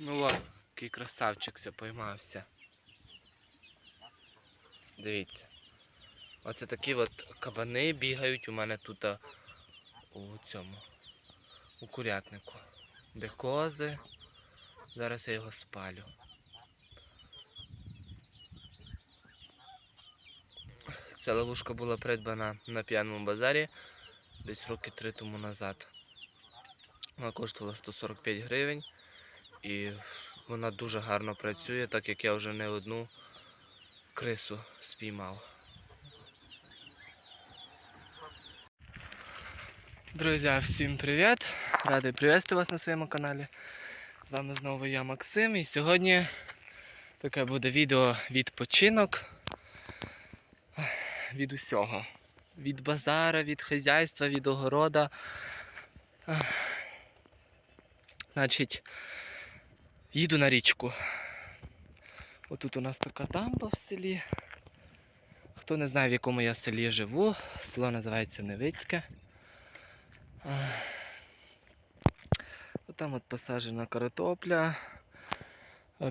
Ну от, який красавчикся поймався. Дивіться. Оце такі от кабани бігають у мене тут у цьому. У курятнику. Де кози. Зараз я його спалю. Ця ловушка була придбана на п'яному базарі десь роки три тому назад. Вона коштувала 145 гривень і вона дуже гарно працює, так як я вже не одну крису спіймав. Друзі, всім привіт! Радий приветствувати вас на своєму каналі. З вами знову я Максим і сьогодні таке буде відео відпочинок від усього. Від базара, від хазяйства, від огорода. Значить, їду на річку. Отут у нас така дамба в селі. Хто не знає, в якому я селі живу, село називається Невицьке. Ах. Отам от посаджена картопля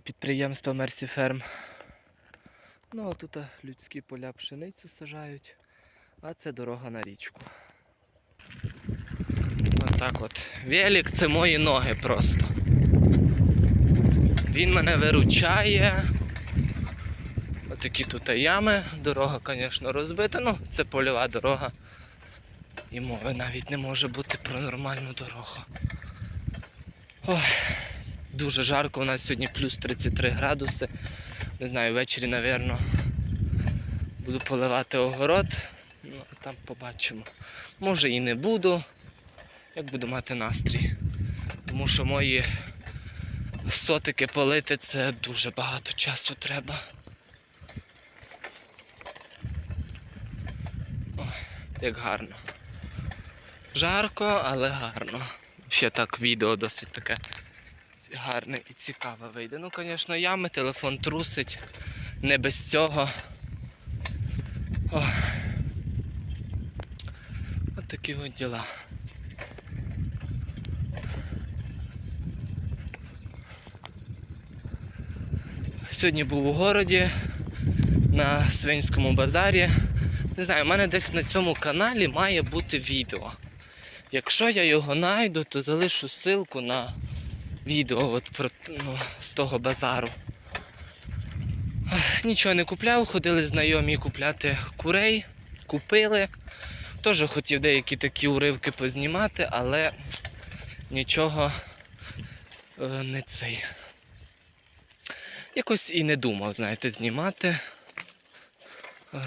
підприємство Мерсі Ферм. Ну, а тут людські поля пшеницю сажають, а це дорога на річку. Отак от. Велик це мої ноги просто. Він мене виручає. Отакі тут ями. Дорога, звісно, розбита. Ну, це польова дорога. І мови навіть не може бути про нормальну дорогу. Ой, дуже жарко, у нас сьогодні плюс 33 градуси. Не знаю, ввечері, напевно, буду поливати огород. Ну, там побачимо. Може і не буду, як буду мати настрій. Тому що мої сотики полити це дуже багато часу треба. Ой, як гарно. Жарко, але гарно. Ще так відео досить таке гарне і цікаве вийде. Ну, звісно, ями, телефон трусить. Не без цього. О. От такі от діла. Сьогодні був у городі на свинському базарі. Не знаю, у мене десь на цьому каналі має бути відео. Якщо я його знайду, то залишу ссылку на відео от про, ну, з того базару. Нічого не купляв, ходили знайомі купляти курей, купили. Теж хотів деякі такі уривки познімати, але нічого е, не цей. Якось і не думав, знаєте, знімати. Е,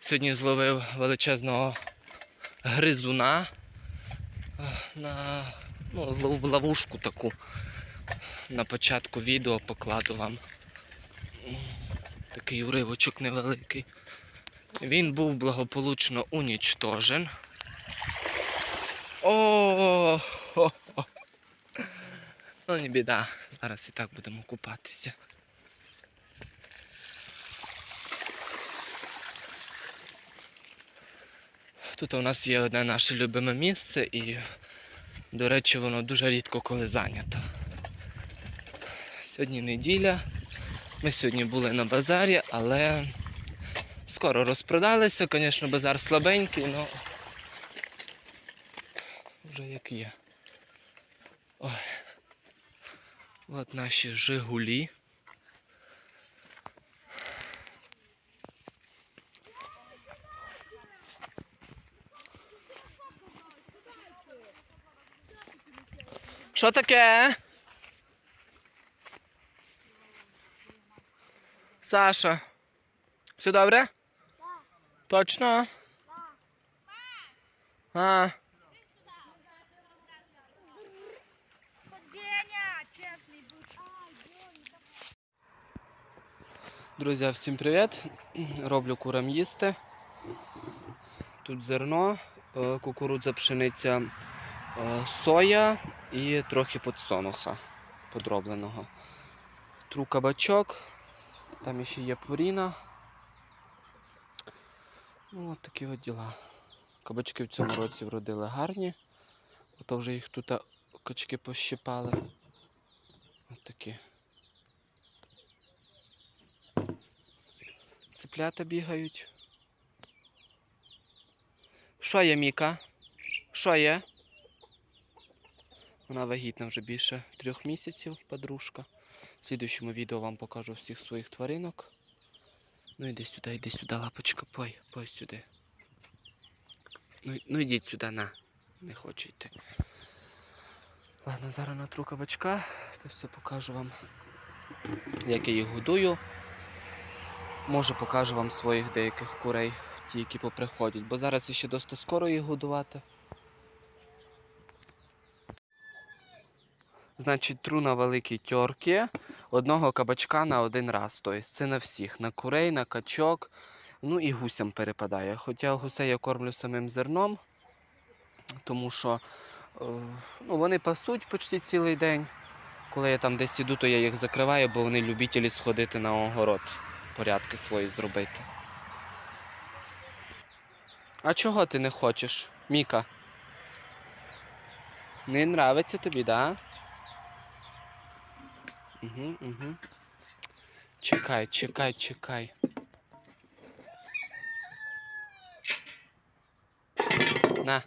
Сьогодні зловив величезного гризуна е, на ну, в лов- ловушку таку. На початку відео покладу вам. Такий уривочок невеликий. Він був благополучно унічтожен. О! хо-хо. Ну не біда. Зараз і так будемо купатися. Тут у нас є одне наше любиме місце і, до речі, воно дуже рідко коли зайнято. Сьогодні неділя. Ми сьогодні були на базарі, але скоро розпродалися. Звісно, базар слабенький, але вже як є. Ой. От наші Жигулі. Що таке? Саша. Все добре? Точно? А, друзі, всім привіт. Роблю курам їсти. Тут зерно, е, кукурудза, пшениця, е, соя і трохи подсонуха подробленого. Тру кабачок, там ще є пуріна. Ну, от такі от діла. Кабачки в цьому році вродили гарні. Ото вже їх тут качки пощипали. Ось такі. Цеплята бігають. Що є, Міка? Що є? Вона вагітна вже більше трьох місяців, подружка. В слідуючому відео вам покажу всіх своїх тваринок. Ну іди сюди, іди сюди, лапочка, пой, пой сюди. Ну, ну йдіть сюди, на. Не хоче йти. Ладно, зараз натру кабачка, це все покажу вам, як я їх годую. Може покажу вам своїх деяких курей, ті, які поприходять, бо зараз ще досить скоро їх годувати. Значить, тру на великі тьорки одного кабачка на один раз. Тобто це на всіх, на курей, на качок, ну і гусям перепадає. Хоча гусей я кормлю самим зерном, тому що е, ну, вони пасуть почти цілий день. Коли я там десь іду, то я їх закриваю, бо вони любителі сходити на огород, порядки свої зробити. А чого ти не хочеш, Міка? Не нравиться тобі, да? Угу, угу. Чекай, чекай, чекай. На.